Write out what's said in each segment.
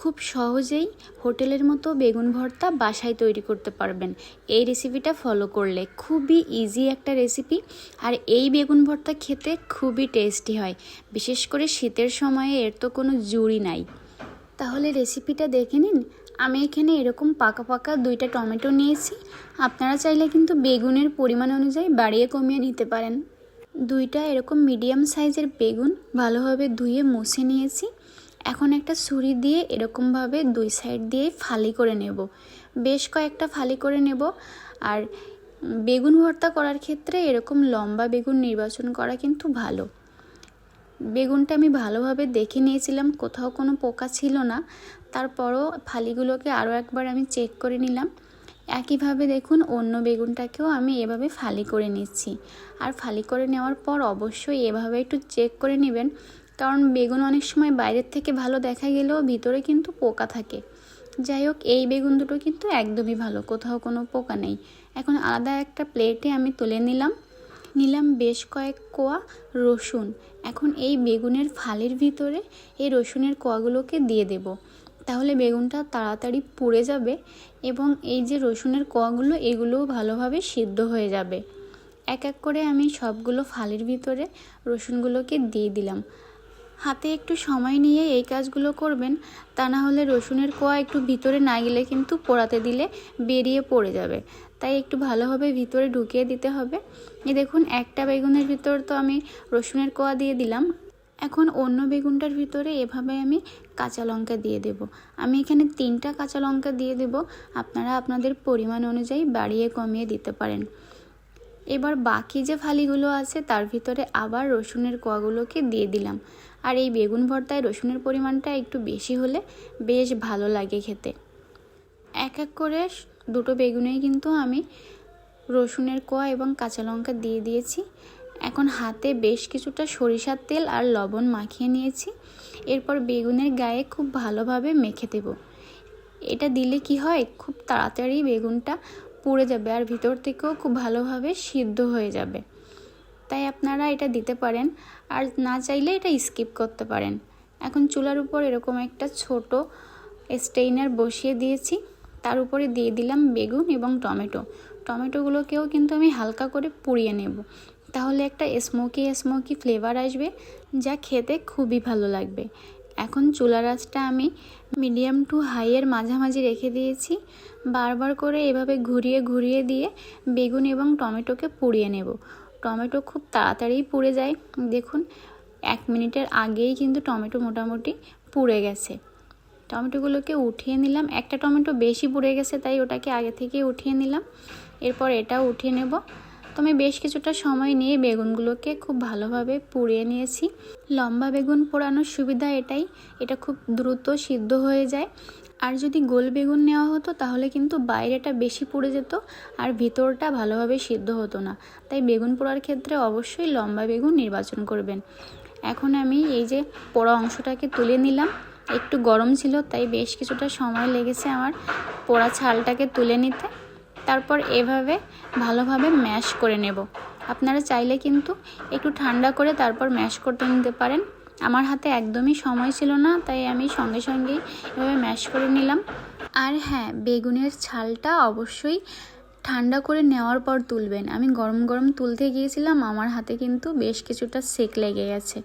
খুব সহজেই হোটেলের মতো বেগুন ভর্তা বাসায় তৈরি করতে পারবেন। এই রেসিপিটা ফলো করলে খুবই ইজি একটা রেসিপি আর এই বেগুন ভর্তা খেতে খুবই টেস্টি হয়। বিশেষ করে শীতের সময়ে এর তো কোনো জুড়ি নাই। তাহলে রেসিপিটা দেখে নিন। আমি এখানে এরকম পাকা পাকা দুইটা টমেটো নিয়েছি। আপনারা চাইলে কিন্তু বেগুনের পরিমাণ অনুযায়ী বাড়িয়ে কমিয়ে নিতে পারেন। দুইটা এরকম মিডিয়াম সাইজের বেগুন ভালোভাবে ধুয়ে মুছে নিয়েছি। এখন একটা ছুরি দিয়ে এরকমভাবে দুই সাইড দিয়ে ফালি করে নেব। বেশ কয়েকটা ফালি করে নেব। আর বেগুন ভর্তা করার ক্ষেত্রে এরকম লম্বা বেগুন নির্বাচন করা কিন্তু ভালো। বেগুনটা আমি ভালোভাবে দেখে নিয়েছিলাম, কোথাও কোনো পোকা ছিল না। তারপরও ফালিগুলোকে আরও একবার আমি চেক করে নিলাম। একইভাবে দেখুন, অন্য বেগুনটাকেও আমি এভাবে ফালি করে নিচ্ছি। আর ফালি করে নেওয়ার পর অবশ্যই এভাবে একটু চেক করে নেবেন। কারণ বেগুন অনেক সময় বাইরের থেকে ভালো দেখা গেলেও ভিতরে কিন্তু পোকা থাকে। যাই হোক, এই বেগুন দুটো কিন্তু একদমই ভালো, কোথাও কোনো পোকা নেই। এখন আলাদা একটা প্লেটে আমি তুলে নিলাম। নিলাম বেশ কয়েক কোয়া রসুন। এখন এই বেগুনের ফালের ভিতরে এই রসুনের কোয়াগুলোকে দিয়ে দেব। তাহলে বেগুনটা তাড়াতাড়ি পুড়ে যাবে এবং এই যে রসুনের কোয়াগুলো, এগুলোও ভালোভাবে সিদ্ধ হয়ে যাবে। এক এক করে আমি সবগুলো ফালের ভিতরে রসুনগুলোকে দিয়ে দিলাম। হাতে একটু সময় নিয়ে এই কাজগুলো করবেন, তা না হলে রসুনের কোয়া একটু ভিতরে না গেলে কিন্তু পোড়াতে দিলে বেরিয়ে পড়ে যাবে। তাই একটু ভালোভাবে ভিতরে ঢুকিয়ে দিতে হবে। এই দেখুন, একটা বেগুনের ভিতর তো আমি রসুনের কোয়া দিয়ে দিলাম। এখন অন্য বেগুনটার ভিতরে এভাবে আমি কাঁচা লঙ্কা দিয়ে দেব। আমি এখানে তিনটা কাঁচা লঙ্কা দিয়ে দেব। আপনারা আপনাদের পরিমাণ অনুযায়ী বাড়িয়ে কমিয়ে দিতে পারেন। এবার বাকি যে ফালিগুলো আছে, তার ভিতরে আবার রসুনের কোয়াগুলোকে দিয়ে দিলাম। আর এই বেগুন ভর্তায় রসুনের পরিমাণটা একটু বেশি হলে বেশ ভালো লাগে খেতে। এক এক করে দুটো বেগুনেই কিন্তু আমি রসুনের কোয়া এবং কাঁচা লঙ্কা দিয়ে দিয়েছি। এখন হাতে বেশ কিছুটা সরিষার তেল আর লবণ মাখিয়ে নিয়েছি। এরপর বেগুনের গায়ে খুব ভালোভাবে মেখে দেব। এটা দিলে কি হয়, খুব তাড়াতাড়ি বেগুনটা পুড়ে যাবে আর ভিতর থেকেও খুব ভালোভাবে সিদ্ধ হয়ে যাবে। তাই আপনারা এটা দিতে পারেন আর না চাইলে এটা স্কিপ করতে পারেন। এখন চুলার উপর এরকম একটা ছোট স্টেইনার বসিয়ে দিয়েছি। তার উপরে দিয়ে দিলাম বেগুন এবং টমেটো। টমেটোগুলোকেও কিন্তু আমি হালকা করে পুড়িয়ে নেব। তাহলে একটা স্মোকি স্মোকি ফ্লেভার আসবে, যা খেতে খুবই ভালো লাগবে। এখন চুলার আঁচটা আমি মিডিয়াম টু হাইয়ের মাঝামাঝি রেখে দিয়েছি। বারবার করে এভাবে ঘুরিয়ে ঘুরিয়ে দিয়ে বেগুন এবং টমেটোকে পুড়িয়ে নেব। টমেটো খুব তাড়াতাড়ি পুড়ে যায়। দেখুন, এক মিনিটের আগেই কিন্তু টমেটো মোটামুটি পুড়ে গেছে। টমেটোগুলোকে উঠিয়ে নিলাম। একটা টমেটো বেশি পুড়ে গেছে, তাই ওটাকে আগে থেকে উঠিয়ে নিলাম। এরপর এটাও উঠিয়ে নেব। তো আমি বেশ কিছুটা সময় নিয়ে বেগুনগুলোকে খুব ভালোভাবে পুড়িয়ে নিয়েছি। লম্বা বেগুন পোড়ানোর সুবিধা এটাই, এটা খুব দ্রুত সিদ্ধ হয়ে যায়। আর যদি গোল বেগুন নেওয়া হতো তাহলে কিন্তু বাইরেটা বেশি পুড়ে যেত আর ভিতরটা ভালোভাবে সিদ্ধ হতো না। তাই বেগুন পোড়ার ক্ষেত্রে অবশ্যই লম্বা বেগুন নির্বাচন করবেন। এখন আমি এই যে পোড়া অংশটাকে তুলে নিলাম। একটু গরম ছিল তাই বেশ কিছুটা সময় লেগেছে আমার পোড়া ছালটাকে তুলে নিতে। তারপর এভাবে ভালোভাবে ম্যাশ করে নেব। আপনারা চাইলে কিন্তু একটু ঠান্ডা করে তারপর ম্যাশ করতে নিতে পারেন। আমার হাতে একদমই সময় ছিল না, তাই আমি সঙ্গে সঙ্গেই এভাবে ম্যাশ করে নিলাম। আর হ্যাঁ বেগুনের ছালটা অবশ্যই ঠান্ডা করে নেওয়ার পর তুলবেন। আমি গরম গরম তুলতে গিয়েছিলাম, আমার হাতে কিন্তু বেশ কিছুটা সেক লেগে গেছে।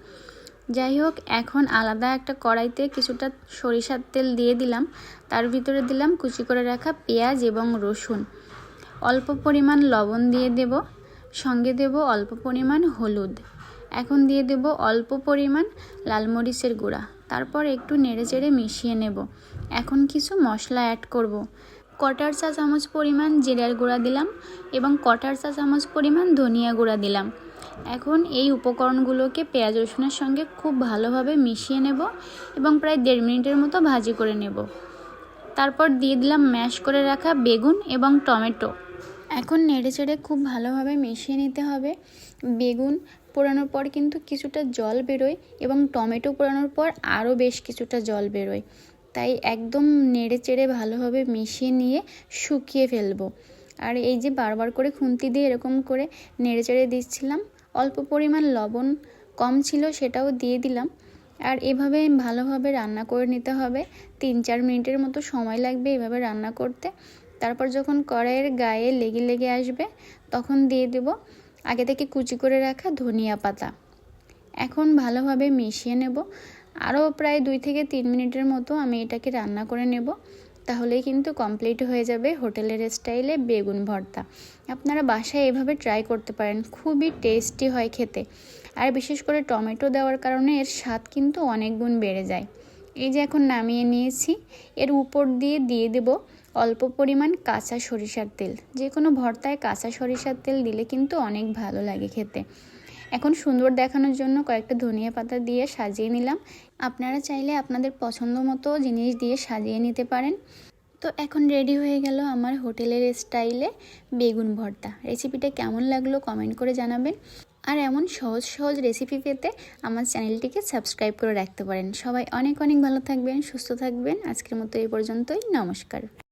যাই হোক, এখন আলাদা একটা কড়াইতে কিছুটা সরিষার তেল দিয়ে দিলাম। তার ভিতরে দিলাম কুচি করে রাখা পেঁয়াজ এবং রসুন। অল্প পরিমাণ লবণ দিয়ে দেব, সঙ্গে দেব অল্প পরিমাণ হলুদ। এখন দিয়ে দেব অল্প পরিমাণ লাল মরিচের গুঁড়া। তারপর একটু নেড়ে চেড়ে মিশিয়ে নেব। এখন কিছু মশলা অ্যাড করব। কটার চা চামচ পরিমাণ জিরার গুঁড়া দিলাম এবং কটার চা চামচ পরিমাণ ধনিয়া গুঁড়া দিলাম। এখন এই উপকরণগুলোকে পেঁয়াজ রসুনের সঙ্গে খুব ভালোভাবে মিশিয়ে নেব এবং প্রায় দেড় মিনিটের মতো ভাজি করে নেব। তারপর দিয়ে দিলাম ম্যাশ করে রাখা বেগুন এবং টমেটো। এখন নেড়ে চেড়ে খুব ভালোভাবে মিশিয়ে নিতে হবে। বেগুন পোড়ানোর পর কিন্তু কিছুটা জল বেরোয় এবং টমেটো পোড়ানোর পর আরও বেশ কিছুটা জল বেরোয়। তাই একদম নেড়ে চেড়ে ভালোভাবে মিশিয়ে নিয়ে শুকিয়ে ফেলব। আর এই যে বারবার করে খুন্তি দিয়ে এরকম করে নেড়ে চেড়ে দিচ্ছিলাম, অল্প পরিমাণ লবণ কম ছিল সেটাও দিয়ে দিলাম। আর এভাবে ভালোভাবে রান্না করে নিতে হবে। তিন চার মিনিটের মতো সময় লাগবে এভাবে রান্না করতে। তারপর যখন কড়াইয়ের গায়ে লেগে লেগে আসবে, তখন দিয়ে দেব আগে থেকে কুচি করে রাখা ধনিয়া পাতা। এখন ভালোভাবে মিশিয়ে নেব। আরও প্রায় দুই থেকে তিন মিনিটের মতো আমি এটাকে রান্না করে নেব। তাহলেই কিন্তু কমপ্লিট হয়ে যাবে হোটেলের স্টাইলে বেগুন ভর্তা। আপনারা বাসায় এভাবে ট্রাই করতে পারেন, খুবই টেস্টি হয় খেতে। আর বিশেষ করে টমেটো দেওয়ার কারণে এর স্বাদ কিন্তু অনেক গুণ বেড়ে যায়। এই যে এখন নামিয়ে নিয়েছি, এর উপর দিয়ে দিয়ে দেব অল্প পরিমাণ কাঁচা সরিষার তেল। যে কোনো ভর্তায় কাঁচা সরিষার তেল দিলে কিন্তু অনেক ভালো লাগে খেতে। এখন সুন্দর দেখানোর জন্য কয়েকটা ধনিয়া পাতা দিয়ে সাজিয়ে নিলাম। আপনারা চাইলে আপনাদের পছন্দ মতো জিনিস দিয়ে সাজিয়ে নিতে পারেন। তো এখন রেডি হয়ে গেল আমার হোটেলের স্টাইলে বেগুন ভর্তা। রেসিপিটা কেমন লাগল কমেন্ট করে জানাবেন। আর এমন সহজ সহজ রেসিপি পেতে আমার চ্যানেলটিকে সাবস্ক্রাইব করে রাখতে পারেন। সবাই অনেক অনেক ভালো থাকবেন, সুস্থ থাকবেন। আজকের মতো এই পর্যন্তই। নমস্কার।